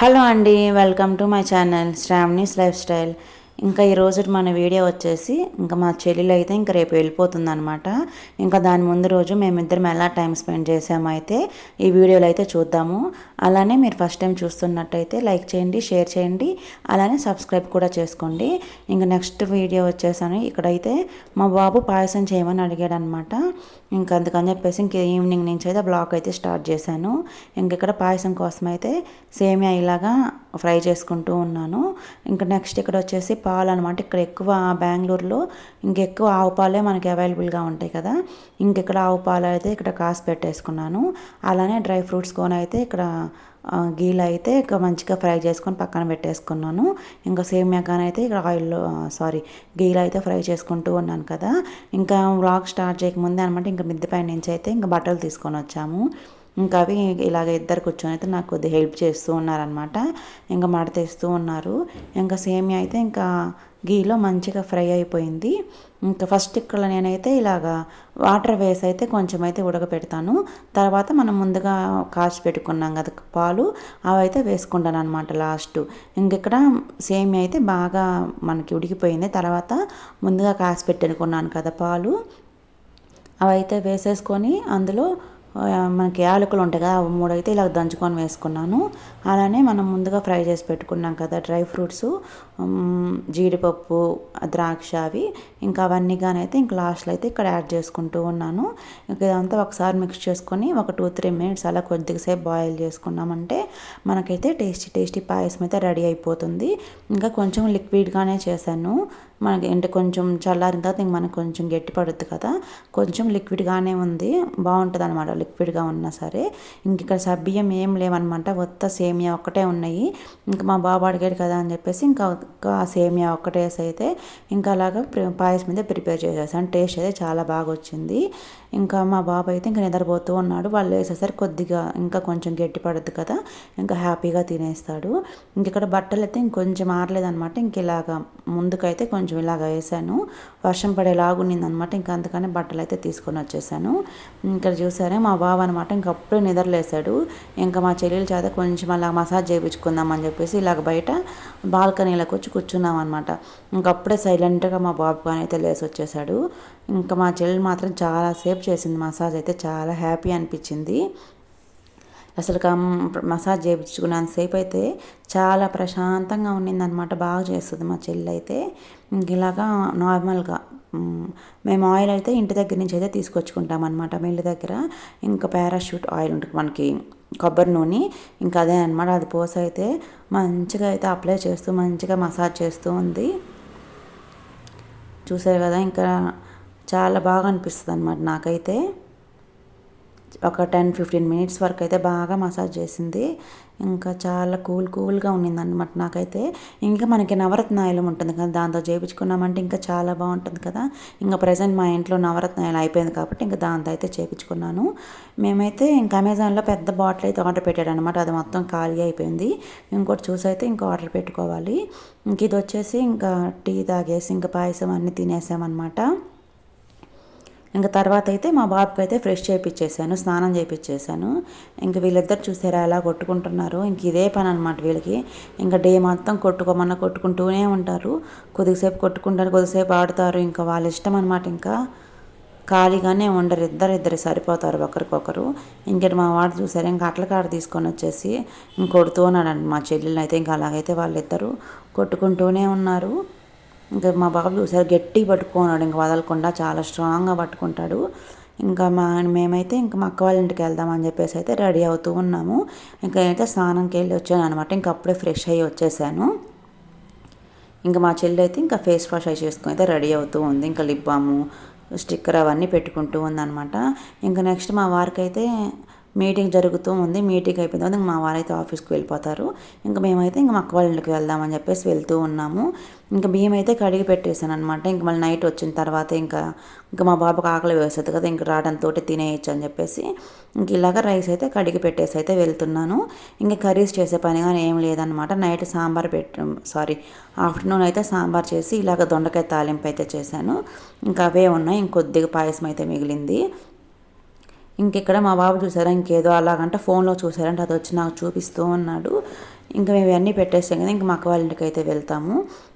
Hello అండి welcome to my channel Sravani's lifestyle. ఇంకా ఈరోజు మన వీడియో వచ్చేసి ఇంకా మా చెల్లెలు అయితే ఇంకా రేపు వెళ్ళిపోతుంది అనమాట ఇంకా దాని ముందు రోజు మేమిద్దరం ఎలా టైం స్పెండ్ చేసామైతే అయితే ఈ వీడియోలో అయితే చూద్దాము. అలానే మీరు ఫస్ట్ టైం చూస్తున్నట్టయితే లైక్ చేయండి షేర్ చేయండి అలానే సబ్స్క్రైబ్ కూడా చేసుకోండి. ఇంకా నెక్స్ట్ వీడియో వచ్చేసాను ఇక్కడైతే మా బాబు పాయసం చేయమని అడిగాడు అనమాట ఇంకా అందుకని చెప్పేసి ఇంక ఈవినింగ్ నుంచి అయితే బ్లాగ్ అయితే స్టార్ట్ చేశాను. ఇంక ఇక్కడ పాయసం కోసం అయితే సేమియా ఇలాగా ఫ్రై చేసుకుంటూ ఉన్నాను. ఇంకా నెక్స్ట్ ఇక్కడ వచ్చేసి పాలు అనమాట ఇక్కడ ఎక్కువ బెంగళూరులో ఇంకెక్కువ ఆవు పాలే మనకి అవైలబుల్గా ఉంటాయి కదా. ఇంకెక్కడ ఆవు పాలు అయితే ఇక్కడ కాసి పెట్టేసుకున్నాను. అలానే డ్రై ఫ్రూట్స్ కోన్ అయితే ఇక్కడ గీలు అయితే ఇక మంచిగా ఫ్రై చేసుకొని పక్కన పెట్టేసుకున్నాను. ఇంకా సేమియా కానీ అయితే ఇక్కడ ఆయిల్లో సారీ గీలు అయితే ఫ్రై చేసుకుంటూ ఉన్నాను కదా. ఇంకా వ్లాగ్ స్టార్ట్ చేయకముందే అనమాట ఇంకా మిద్దెపై నుంచి అయితే ఇంకా బట్టలు తీసుకొని వచ్చాము. ఇంకా అవి ఇలాగ ఇద్దరు కూర్చొని అయితే నాకు కొద్దిగా హెల్ప్ చేస్తూ ఉన్నారనమాట ఇంకా మడతేస్తూ ఉన్నారు. ఇంకా సేమియా అయితే ఇంకా గీలో మంచిగా ఫ్రై అయిపోయింది. ఇంకా ఫస్ట్ ఇక్కడ నేనైతే ఇలాగా వాటర్ వేసి అయితే కొంచెం అయితే ఉడకపెడతాను. తర్వాత మనం ముందుగా కాచి పెట్టుకున్నాం కదా పాలు అవి అయితే వేసుకుంటాను అనమాట లాస్ట్. ఇంకెక్కడ సేమియా అయితే బాగా మనకి ఉడికిపోయింది. తర్వాత ముందుగా కాచి పెట్టుకున్నాను కదా పాలు. అవి అయితే వేసేసుకొని అందులో మనకి యాలకులు ఉంటాయి కదా మూడు అయితే ఇలా దంచుకొని వేసుకున్నాను. అలానే మనం ముందుగా ఫ్రై చేసి పెట్టుకున్నాం కదా డ్రై ఫ్రూట్స్ జీడిపప్పు ద్రాక్ష అవి. ఇంకా అవన్నీ కానీ అయితే ఇంక లాస్ట్లో అయితే ఇక్కడ యాడ్ చేసుకుంటూ ఉన్నాను. ఇంకా ఇదంతా ఒకసారి మిక్స్ చేసుకొని ఒక టూ త్రీ మినిట్స్ అలా కొద్దిగా సేపు బాయిల్ చేసుకున్నామంటే మనకైతే టేస్టీ టేస్టీ పాయసం అయితే రెడీ అయిపోతుంది. ఇంకా కొంచెం లిక్విడ్గానే చేశాను. మనకి అంటే కొంచెం చల్లారిన తర్వాత ఇంక మనకు కొంచెం గట్టి పడుద్ది కదా. కొంచెం లిక్విడ్గానే ఉంది. బాగుంటుంది అనమాట లిక్విడ్గా ఉన్నా సరే. ఇంక ఇక్కడ సబ్బియ్యం ఏం లేవన్నమాట. కొత్త సేమియా ఒక్కటే ఉన్నాయి. ఇంకా మా బాబు అడిగాడు కదా అని చెప్పేసి ఇంకా సేమియా ఒక్కటేసి అయితే ఇంకా అలాగా పాయసం మీద ప్రిపేర్ చేసేసాను టేస్ట్ అయితే చాలా బాగా వచ్చింది ఇంకా మా బాబు అయితే ఇంకా నిద్రపోతూ ఉన్నాడు. వాళ్ళు వేసేసరికి కొద్దిగా ఇంకా కొంచెం గట్టి పడద్దు కదా ఇంకా హ్యాపీగా తినేస్తాడు. ఇంక ఇక్కడ బట్టలు అయితే ఇంకొంచెం ఆరలేదనమాట ఇంక ఇలాగా ముందుకైతే కొంచెం ఇలాగ వేసాను. వర్షం పడేలాగా ఉన్నిందనమాట ఇంకా అందుకని బట్టలు అయితే తీసుకొని వచ్చేసాను. ఇక్కడ చూసారే మా బాబు అనమాట ఇంక అప్పుడే నిద్రలేసాడు ఇంకా మా చెల్లెల చేత కొంచెం అలా మసాజ్ చేయించుకుందాం అని చెప్పేసి ఇలాగ బయట బాల్కనీలోకి వచ్చి కూర్చున్నాం అనమాట ఇంకప్పుడే సైలెంట్గా మా బాబు కానీ అయితే లేసి వచ్చేసాడు ఇంకా మా చెల్లెలు మాత్రం చాలాసేపు చేసింది మసాజ్ అయితే చాలా హ్యాపీ అనిపించింది. అసలు మసాజ్ చేయించుకున్నంతసేపు అయితే చాలా ప్రశాంతంగా ఉండిందనమాట బాగా చేస్తుంది మా చెల్లి అయితే ఇలాగా నార్మల్గా మేము ఆయిల్ అయితే ఇంటి దగ్గర నుంచి అయితే తీసుకొచ్చుకుంటాం అనమాట మిల్లు దగ్గర. ఇంకా పారాషూట్ ఆయిల్ ఉంటుంది మనకి కొబ్బరి నూనె ఇంకా అదే అనమాట అది పోసి అయితే మంచిగా అయితే అప్లై చేస్తూ మంచిగా మసాజ్ చేస్తూ ఉంది. చూసారు కదా ఇంకా చాలా బాగా అనిపిస్తుంది అనమాట నాకైతే. ఒక టెన్ ఫిఫ్టీన్ మినిట్స్ వరకు అయితే బాగా మసాజ్ చేసింది. ఇంకా చాలా కూల్ కూల్గా ఉన్నింది అనమాట నాకైతే. ఇంకా మనకి నవరత్న ఆయిలం ఉంటుంది కదా దాంతో చేయించుకున్నామంటే ఇంకా చాలా బాగుంటుంది కదా. ఇంకా ప్రజెంట్ మా ఇంట్లో నవరత్న ఆయిల్ అయిపోయింది కాబట్టి ఇంకా దాంతో అయితే చేయించుకున్నాను మేమైతే ఇంకా అమెజాన్లో పెద్ద బాటిల్ అయితే ఆర్డర్ పెట్టాడు అనమాట అది మొత్తం ఖాళీ అయిపోయింది. ఇంకోటి చూసి అయితే ఇంకా ఆర్డర్ పెట్టుకోవాలి. ఇంక ఇది వచ్చేసి ఇంకా టీ తాగేసి ఇంకా పాయసం అన్నీ తినేసామన్నమాట. ఇంకా తర్వాత అయితే మా బాబుకి అయితే ఫ్రెష్ చేయించేసాను స్నానం చేయించేసాను ఇంకా వీళ్ళిద్దరు చూసారా ఎలా కొట్టుకుంటున్నారు ఇంక ఇదే పని అనమాట వీళ్ళకి. ఇంకా డే మొత్తం కొట్టుకోమన్నా కొట్టుకుంటూనే ఉంటారు. కొద్దిసేపు కొట్టుకుంటారు కొద్దిసేపు ఆడుతారు ఇంకా వాళ్ళ ఇష్టం అనమాట ఇంకా. ఖాళీగానే ఉండరు ఇద్దరు ఇద్దరు సరిపోతారు ఒకరికొకరు. ఇంకటి మా వాడు చూసారు ఇంకా అట్ల కాడ తీసుకొని వచ్చేసి ఇంకొడుతూ ఉన్నాడు మా చెల్లెలు అయితే ఇంకా అలాగైతే వాళ్ళిద్దరూ కొట్టుకుంటూనే ఉన్నారు. ఇంకా మా బాబు చూసారు గట్టి పట్టుకున్నాడు. ఇంకా వదలకుండా చాలా స్ట్రాంగ్గా పట్టుకుంటాడు. ఇంకా మా మేమైతే ఇంకా మా అక్క వాళ్ళ ఇంటికి వెళ్దామని చెప్పేసి అయితే రెడీ అవుతూ ఉన్నాము. ఇంకా అయితే స్నానంకి వెళ్ళి వచ్చాను అనమాట ఇంకా అప్పుడే ఫ్రెష్ అయ్యి వచ్చేసాను. ఇంకా మా చెల్లి అయితే ఇంకా ఫేస్ వాష్ అయి చేసుకుని అయితే రెడీ అవుతూ ఉంది. ఇంకా లిప్ బాము స్టిక్కర్ అవన్నీ పెట్టుకుంటూ ఉందన్నమాట. ఇంకా నెక్స్ట్ మా వారికి అయితే మీటింగ్ జరుగుతూ ఉంది. మీటింగ్ అయిపోయిన తర్వాత మా వారైతే ఆఫీస్కి వెళ్ళిపోతారు. ఇంకా మేమైతే ఇంకా మా అక్క వాళ్ళ ఇంటికి వెళ్దామని చెప్పేసి వెళ్తూ ఉన్నాము. ఇంకా బియ్యం అయితే కడిగి పెట్టేశాను అనమాట ఇంక మళ్ళీ నైట్ వచ్చిన తర్వాత ఇంకా ఇంకా మా బాబుకి ఆకలి వేస్తుంది కదా ఇంక రావడంతో తినేయచ్చు అని చెప్పేసి ఇంక ఇలాగ రైస్ అయితే కడిగి పెట్టేసి అయితే వెళ్తున్నాను. ఇంకా కర్రీస్ చేసే పని కానీ ఏం లేదనమాట నైట్ సాంబార్ పెట్ట సారీ ఆఫ్టర్నూన్ అయితే సాంబార్ చేసి ఇలాగ దొండకాయ తాలింపు అయితే చేశాను. ఇంకా అవే ఉన్నాయి. ఇంకొద్దిగా పాయసం అయితే మిగిలింది. ఇంకెక్కడ మా బాబు చూసారా? ఇంకేదో అలాగంటే ఫోన్లో చూసారంటే అది వచ్చి నాకు చూపిస్తూ ఉన్నాడు. ఇంకా మేము ఇవన్నీ పెట్టేస్తాం కదా ఇంకా మా అక్క వాళ్ళ ఇంటికి అయితే వెళ్తాము.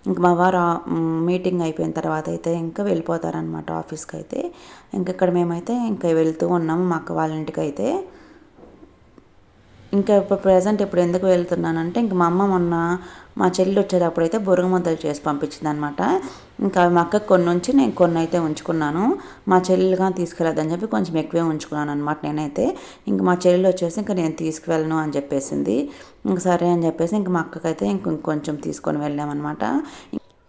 ఇంక మా వారు మీటింగ్ అయిపోయిన తర్వాత అయితే ఇంకా వెళ్ళిపోతారనమాట ఆఫీస్కి అయితే. ఇంకా ఇక్కడ మేమైతే ఇంకా వెళ్తూ ఉన్నాము మా అక్క వాళ్ళ ఇంటికి అయితే. ఇంకా ఇప్పుడు ప్రజెంట్ ఇప్పుడు ఎందుకు వెళ్తున్నానంటే ఇంక మా అమ్మ మొన్న మా చెల్లి వచ్చేటప్పుడు అయితే బురుగు ముద్దలు చేసి పంపించింది అనమాట ఇంకా మా అక్కకి కొన్ని ఉంచి నేను కొన్ని అయితే ఉంచుకున్నాను. మా చెల్లెలుగా తీసుకెళ్ళొద్దని చెప్పి కొంచెం ఎక్కువే ఉంచుకున్నాను అనమాట నేనైతే. ఇంక మా చెల్లెలు వచ్చేసి ఇంకా నేను తీసుకువెళ్ళను అని చెప్పేసింది. ఇంక సరే అని చెప్పేసి ఇంక మా అక్కకైతే ఇంక కొంచెం తీసుకొని వెళ్ళామన్నమాట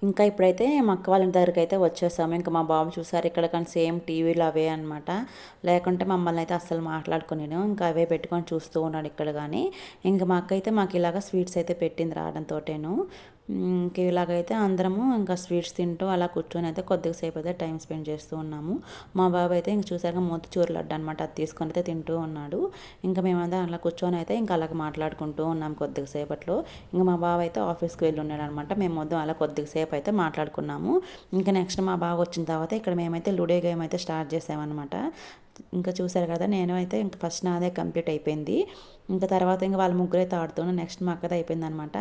ఇంకా ఇప్పుడైతే మా అక్క వాళ్ళ దగ్గరికి అయితే వచ్చేసాము. ఇంకా మా బాబు చూసారు ఇక్కడ కానీ సేమ్ టీవీలు అవే అనమాట లేకుంటే మమ్మల్ని అయితే అస్సలు మాట్లాడుకునేను. ఇంకా అవే పెట్టుకొని చూస్తూ ఉన్నాడు ఇక్కడ కానీ. ఇంకా మా అక్క అయితే మాకు ఇలాగ స్వీట్స్ అయితే పెట్టింది రావడంతోటేను. ఇంక ఇలాగైతే అందరము ఇంకా స్వీట్స్ తింటూ అలా కూర్చొని అయితే కొద్దిగా సేపు అయితే టైం స్పెండ్ చేస్తూ ఉన్నాము. మా బాబు అయితే ఇంక చూసాక మోతిచూరు లడ్డు అనమాట అది తీసుకొని అయితే తింటూ ఉన్నాడు. ఇంకా మేమంతా అలా కూర్చొని అయితే ఇంకా అలాగ మాట్లాడుకుంటూ ఉన్నాం కొద్దిగా సేపట్లో. ఇంకా మా బాబు అయితే ఆఫీస్కి వెళ్ళి ఉన్నాడు అనమాట మేము మొత్తం అలా కొద్దిగా సేపు అయితే మాట్లాడుకున్నాము. ఇంకా నెక్స్ట్ మా బాబు వచ్చిన తర్వాత ఇక్కడ మేమైతే లుడే గేమ్ అయితే స్టార్ట్ చేసామన్నమాట. ఇంకా చూసారు కదా నేను అయితే ఇంకా ఫస్ట్ నాదే కంప్లీట్ అయిపోయింది. ఇంకా తర్వాత ఇంకా వాళ్ళ ముగ్గురు అయితే ఆడుతున్నాను నెక్స్ట్ మా అక్కది అయిపోయింది అనమాట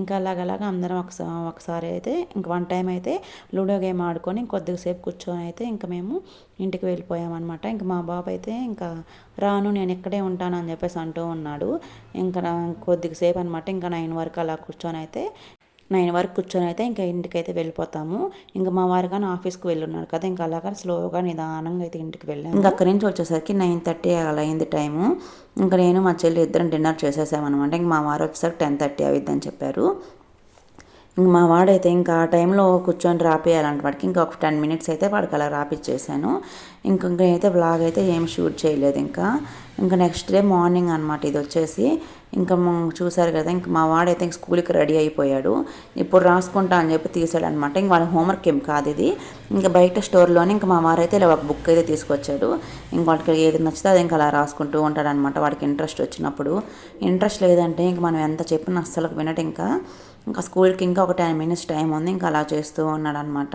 ఇంకా అలాగలాగా అందరం ఒకసారి ఒకసారి అయితే ఇంక వన్ టైం అయితే లూడో గేమ్ ఆడుకొని కొద్దిసేపు కూర్చొని అయితే ఇంకా మేము ఇంటికి వెళ్ళిపోయామన్నమాట ఇంకా మా బాబు అయితే ఇంకా రాను నేను ఇక్కడే ఉంటాను అని చెప్పేసి అంటూ ఉన్నాడు. ఇంకా కొద్దిసేపు అనమాట. ఇంకా నైన్ వరకు అలా కూర్చొని అయితే నైన్ వరకు కూర్చొని అయితే ఇంకా ఇంటికి అయితే వెళ్ళిపోతాము. ఇంకా మా వారు కానీ ఆఫీస్కి వెళ్ళున్నారు కదా ఇంకా అలాగా స్లోగా నిదానంగా అయితే ఇంటికి వెళ్ళాము. ఇంకా అక్కడి నుంచి వచ్చేసరికి నైన్ థర్టీ అలా అయింది టైము. ఇంకా నేను మా చెల్లి ఇద్దరం డిన్నర్ చేసేసామన్నమాట. ఇంక మా వారు వచ్చేసరికి టెన్ థర్టీ అవిద్దని చెప్పారు. ఇంక మా వాడైతే ఇంకా ఆ టైంలో కూర్చొని రాపేయాలంట వాడికి. ఇంకా ఒక టెన్ మినిట్స్ అయితే వాడికి అలా రాపిచ్చేసాను. ఇంక అయితే బ్లాగ్ అయితే ఏం షూట్ చేయలేదు ఇంకా. ఇంకా నెక్స్ట్ డే మార్నింగ్ అనమాట ఇది వచ్చేసి. ఇంకా చూసారు కదా ఇంక మా వాడైతే ఇంక స్కూల్కి రెడీ అయిపోయాడు. ఇప్పుడు రాసుకుంటా అని చెప్పి తీసాడు అనమాట ఇంక వాళ్ళ హోంవర్క్ ఏం కాదు ఇది. ఇంకా బయట స్టోర్లోనే ఇంకా మా వారైతే ఇలా ఒక బుక్ అయితే తీసుకొచ్చాడు. ఇంక వాడికి ఏది నచ్చితే అది ఇంకా అలా రాసుకుంటూ ఉంటాడనమాట వాడికి ఇంట్రెస్ట్ వచ్చినప్పుడు. ఇంట్రెస్ట్ లేదంటే ఇంక మనం ఎంత చెప్పినా అస్సలు వినట ఇంకా. ఇంకా స్కూల్కి ఇంకా ఒక టెన్ మినిట్స్ టైం ఉంది ఇంకా అలా చేస్తూ ఉన్నాడు అనమాట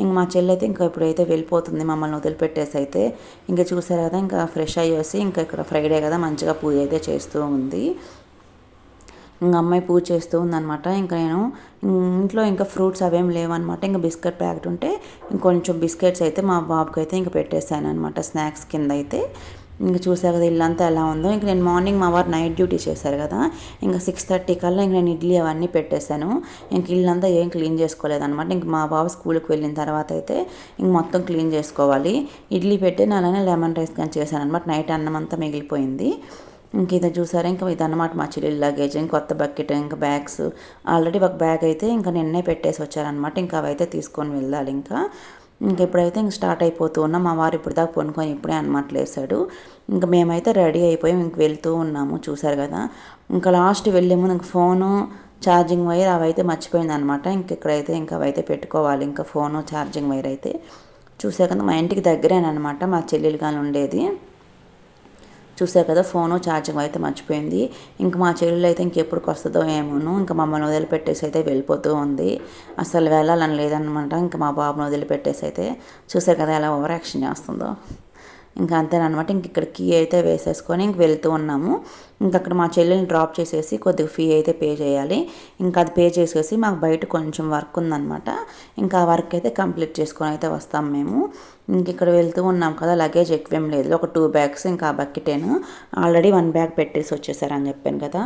ఇంక మా చెల్లి అయితే ఇంకా ఇప్పుడైతే వెళ్ళిపోతుంది మమ్మల్ని వదిలిపెట్టేసి అయితే. ఇంకా చూసారు కదా ఇంకా ఫ్రెష్ అయ్యేసి ఇంకా ఇక్కడ ఫ్రైడే కదా మంచిగా పూజ అయితే చేస్తూ ఉంది. ఇంకా అమ్మాయి పూజ చేస్తూ ఉందనమాట. ఇంకా నేను ఇంట్లో ఇంకా ఫ్రూట్స్ అవేం లేవన్నమాట ఇంకా బిస్కెట్ ప్యాకెట్ ఉంటే ఇంకొంచెం బిస్కెట్స్ అయితే మా బాబుకి అయితే ఇంకా పెట్టేశాను అనమాట స్నాక్స్ కింద అయితే. ఇంకా చూసా కదా ఇల్లంతా ఎలా ఉందో. ఇంక నేను మార్నింగ్ మా వారు నైట్ డ్యూటీ చేశారు కదా. ఇంకా సిక్స్ థర్టీ కల్లా ఇంక నేను ఇడ్లీ అవన్నీ పెట్టేశాను. ఇంక ఇల్లంతా ఏం క్లీన్ చేసుకోలేదన్నమాట. ఇంక మా బాబు స్కూల్కి వెళ్ళిన తర్వాత అయితే ఇంక మొత్తం క్లీన్ చేసుకోవాలి. ఇడ్లీ పెట్టి అలానే లెమన్ రైస్ కానీ చేశాను అనమాట నైట్ అన్నం అంతా మిగిలిపోయింది. ఇంక ఇది చూసారా ఇంకా ఇది అన్నమాట మా చెల్లి లగేజ్. ఇంకా కొత్త బకెట్ ఇంకా బ్యాగ్స్. ఆల్రెడీ ఒక బ్యాగ్ అయితే ఇంకా నిన్నే పెట్టేసి వచ్చారనమాట ఇంకా అవైతే తీసుకొని వెళ్ళాలి ఇంకా. ఇంక ఇప్పుడైతే ఇంక స్టార్ట్ అయిపోతూ ఉన్నాం మా వారు ఇప్పుడు దాకా కొనుక్కొని ఇప్పుడే అనమాట లేసాడు. ఇంకా మేమైతే రెడీ అయిపోయి ఇంక వెళ్తూ ఉన్నాము చూసారు కదా. ఇంకా లాస్ట్ వెళ్ళే ముందు ఇంక ఫోను ఛార్జింగ్ వైర్ అవైతే మర్చిపోయింది అనమాట ఇంక ఇక్కడైతే ఇంకా అవైతే పెట్టుకోవాలి ఇంకా ఫోను ఛార్జింగ్ వైర్ అయితే. చూసే కదా మా ఇంటికి దగ్గరేనమాట మా చెల్లెలు కానీ ఉండేది. చూసారు కదా ఫోను ఛార్జింగ్ అయితే మర్చిపోయింది. ఇంకా మా చెల్లెలు అయితే ఇంకెప్పుడు వస్తుందో ఏమోను ఇంకా మమ్మల్ని వదిలిపెట్టేసి అయితే వెళ్ళిపోతూ ఉంది. అసలు వెళ్ళాలని లేదనమాట ఇంకా మా బాబుని వదిలిపెట్టేసి అయితే చూసారు కదా ఎలా ఓవర్ యాక్షన్ చేస్తుందో. ఇంకా అంతేనమాట ఇంక ఇక్కడ కీ అయితే వేసేసుకొని ఇంక వెళ్తూ ఉన్నాము. ఇంక అక్కడ మా చెల్లెల్ని డ్రాప్ చేసేసి కొద్దిగా ఫీ అయితే పే చేయాలి. ఇంకా అది పే చేసేసి మాకు బయట కొంచెం వర్క్ ఉందనమాట ఇంకా ఆ వర్క్ అయితే కంప్లీట్ చేసుకొని అయితే వస్తాం మేము. ఇంక ఇక్కడ వెళ్తూ ఉన్నాం కదా లగేజ్ ఎక్కువేం లేదు. ఒక టూ బ్యాగ్స్ ఇంకా ఆ బకెటేను. ఆల్రెడీ వన్ బ్యాగ్ పెట్టేసి వచ్చేసారని చెప్పాను కదా.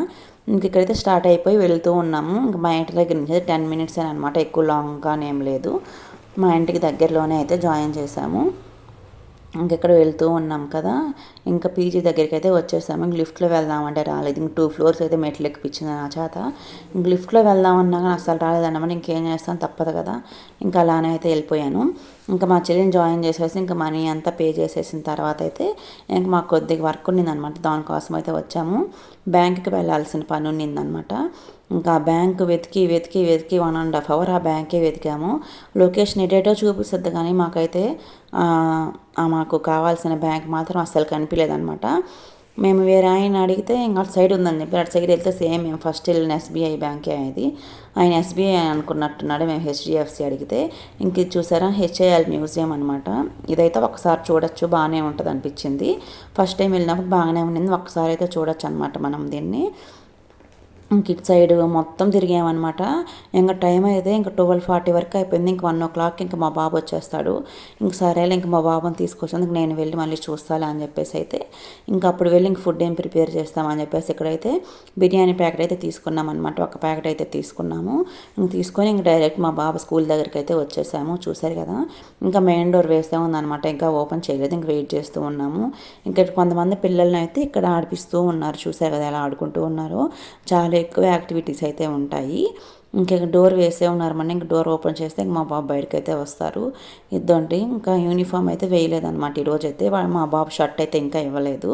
ఇంక ఇక్కడైతే స్టార్ట్ అయిపోయి వెళ్తూ ఉన్నాము. ఇంక మా ఇంటి దగ్గర నుంచి టెన్ మినిట్స్ అనమాట ఎక్కువ లాంగ్గానే ఏం లేదు. మా ఇంటికి దగ్గరలోనే అయితే జాయిన్ చేసాము. ఇంకెక్కడ వెళ్తూ ఉన్నాం కదా. ఇంకా పీజీ దగ్గరికి అయితే వచ్చేసాము. ఇంక లిఫ్ట్లో వెళ్దామంటే రాలేదు. ఇంక టూ ఫ్లోర్స్ అయితే మెట్లు ఎక్కిపించింది నా చేత. ఇంక లిఫ్ట్లో వెళ్దామన్నా కానీ అసలు రాలేదన్నమాట. ఇంకేం చేస్తాను తప్పదు కదా. ఇంకా అలానే అయితే వెళ్ళిపోయాను. ఇంకా మా చెల్లిని జాయిన్ చేసేసి ఇంకా మనీ అంతా పే చేసేసిన తర్వాత అయితే ఇంక మాకు కొద్దిగా వర్క్ ఉన్నిందనమాట దానికోసం అయితే వచ్చాము. బ్యాంక్కి వెళ్ళాల్సిన పని ఉన్నిందనమాట ఇంకా బ్యాంక్ వెతికి వెతికి వెతికి వన్ అండ్ హాఫ్ అవర్ ఆ బ్యాంకే వెతికాము. లొకేషన్ ఎటేటో చూపిస్తుంది కానీ మాకైతే మాకు కావాల్సిన బ్యాంక్ మాత్రం అస్సలు కనిపించలేదనమాట మేము వేరే ఆయన అడిగితే ఇంకా అటు సైడ్ ఉందని చెప్పి అటు సైడ్ వెళ్తే సేమ్ మేము ఫస్ట్ వెళ్ళిన ఎస్బీఐ బ్యాంకే అనేది ఆయన ఎస్బీఐ అనుకున్నట్టున్నాడు. మేము హెచ్డిఎఫ్సి అడిగితే ఇంక ఇది చూసారా? హెచ్ఐఎల్ మ్యూజియం అనమాట ఇదైతే ఒకసారి చూడొచ్చు బాగానే ఉంటుంది అనిపించింది ఫస్ట్ టైం వెళ్ళినప్పుడు బాగానే ఉండింది ఒకసారి అయితే చూడొచ్చు అనమాట మనం దీన్ని. ఇంక ఇటు సైడ్ మొత్తం తిరిగామన్నమాట. ఇంకా టైం అయితే ఇంకా ట్వెల్వ్ ఫార్టీ వరకు అయిపోయింది. ఇంక వన్ ఓ క్లాక్ ఇంకా మా బాబు వచ్చేస్తాడు. ఇంక సరేలే ఇంక మా బాబుని తీసుకొచ్చేందుకు నేను వెళ్ళి మళ్ళీ చూస్తాలే అని చెప్పేసి అయితే ఇంకా అప్పుడు వెళ్ళి ఇంక ఫుడ్ ఏం ప్రిపేర్ చేస్తామని చెప్పేసి ఇక్కడైతే బిర్యానీ ప్యాకెట్ అయితే తీసుకున్నాం అనమాట ఒక ప్యాకెట్ అయితే తీసుకున్నాము. ఇంక తీసుకొని ఇంక డైరెక్ట్ మా బాబు స్కూల్ దగ్గరికి అయితే వచ్చేసాము. చూసారు కదా? ఇంకా మెయిన్ డోర్ వేస్తే ఉందన్నమాట. ఇంకా ఓపెన్ చేయలేదు. ఇంక వెయిట్ చేస్తూ ఉన్నాము. ఇంకా కొంతమంది పిల్లల్ని అయితే ఇక్కడ ఆడిపిస్తూ ఉన్నారు. చూసారు కదా ఎలా ఆడుకుంటూ ఉన్నారు? చాలా ఎక్కువ యాక్టివిటీస్ అయితే ఉంటాయి. ఇంకా డోర్ వేసే ఉన్నారు ఇంకా ఇంక డోర్ ఓపెన్ చేస్తే ఇంక మా బాబు బయటకు అయితే వస్తారు. ఇద్దండి ఇంకా యూనిఫామ్ అయితే వేయలేదన్నమాట ఈరోజు అయితే మా బాబు షర్ట్ అయితే ఇంకా ఇవ్వలేదు.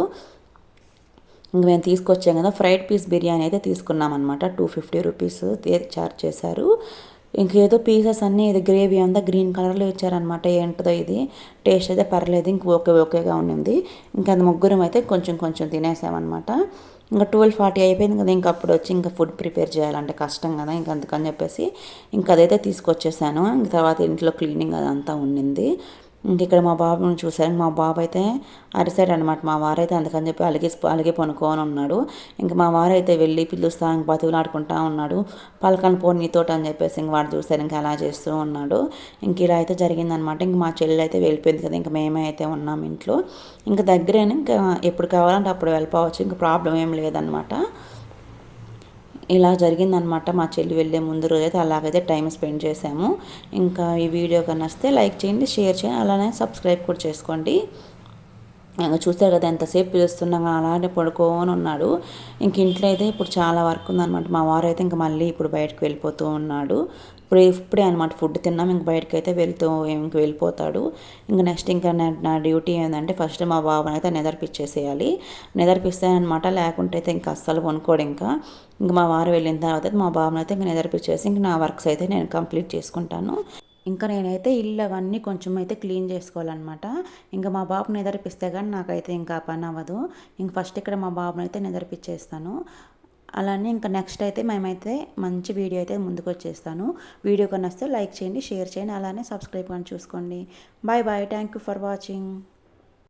ఇంక మేము తీసుకొచ్చాం కదా ఫ్రైడ్ పీస్ బిర్యానీ అయితే తీసుకున్నాం అనమాట టూ ఫిఫ్టీ రూపీస్ చార్జ్ చేశారు. ఇంకేదో పీసెస్ అన్నీ ఇది గ్రేవీ అంతా గ్రీన్ కలర్లో ఇచ్చారనమాట ఏంటిదో ఇది? టేస్ట్ అయితే పర్లేదు ఇంక ఓకే ఓకేగా ఉండింది. ఇంకా అది ముగ్గురం అయితే కొంచెం కొంచెం తినేసామన్నమాట. ఇంకా ట్వెల్వ్ ఫార్టీ అయిపోయింది కదా ఇంకా అప్పుడు వచ్చి ఇంకా ఫుడ్ ప్రిపేర్ చేయాలంటే కష్టం కదా ఇంకా అందుకని చెప్పేసి ఇంకా అదైతే తీసుకొచ్చేసాను. ఇంక తర్వాత ఇంట్లో క్లీనింగ్ అదంతా ఉండింది. ఇక్కడ మా బాబుని చూశాను. మా బాబు అయితే అరిసాడు అనమాట మా వారైతే అందుకని చెప్పి అలిగి అలిగి పనుకోని ఉన్నాడు ఇంక మా వారైతే వెళ్ళి పిలుస్తా ఇంక బతుకులాడుకుంటా ఉన్నాడు. పలకని పోని నీతోట అని చెప్పేసి ఇంక వాడు చూశారు ఇంకా అలా చేస్తూ ఉన్నాడు. ఇంక ఇలా అయితే జరిగిందనమాట ఇంక మా చెల్లి అయితే వెళ్ళిపోయింది కదా. ఇంక మేమే అయితే ఉన్నాం ఇంట్లో. ఇంకా దగ్గరేనే ఇంకా ఎప్పుడు కావాలంటే అప్పుడు వెళ్ళిపోవచ్చు. ఇంకా ప్రాబ్లం ఏం లేదనమాట ఇలా జరిగిందనమాట మా చెల్లి వెళ్ళే ముందు రోజైతే అలాగైతే టైం స్పెండ్ చేసాము ఇంకా ఈ వీడియో కన్నా వస్తే లైక్ చేయండి షేర్ చేయండి అలానే సబ్స్క్రైబ్ కూడా చేసుకోండి. ఇంకా చూస్తారు కదా ఎంతసేపు పిలుస్తున్నాం అలానే పడుకోని ఉన్నాడు. ఇంక ఇంట్లో అయితే ఇప్పుడు చాలా వర్క్ ఉందనమాట. మా వారు అయితే ఇంకా మళ్ళీ ఇప్పుడు బయటకు వెళ్ళిపోతూ ఉన్నాడు. ఇప్పుడు ఇప్పుడే అనమాట ఫుడ్ తిన్నాం ఇంక బయటకు అయితే వెళ్తూ ఇంక వెళ్ళిపోతాడు. ఇంకా నెక్స్ట్ ఇంకా నా డ్యూటీ ఏంటంటే ఫస్ట్ మా బాబుని అయితే నిదర్పిస్తే అనమాట లేకుంటే అయితే ఇంకా అస్సలు కొనుక్కోడు ఇంకా. ఇంక మా వారు వెళ్ళిన తర్వాత మా బాబుని అయితే ఇంకా నిద్రపిచ్చేసి ఇంక నా వర్క్స్ అయితే నేను కంప్లీట్ చేసుకుంటాను. ఇంకా నేనైతే ఇల్లు అవన్నీ కొంచెం అయితే క్లీన్ చేసుకోవాలన్నమాట. ఇంకా మా బాబుని నిద్రపిస్తే కానీ నాకైతే ఇంకా పని అవ్వదు. ఇంక ఫస్ట్ ఇక్కడ మా బాబుని అయితే నిద్రపిచ్చేస్తాను. అలానే ఇంకా నెక్స్ట్ అయితే మేమైతే మంచి వీడియో అయితే ముందుకు వచ్చేస్తాను వీడియో కన్నా వస్తే లైక్ చేయండి షేర్ చేయండి అలానే సబ్స్క్రైబ్ కానీ చూసుకోండి. Bye bye. Thank you for watching.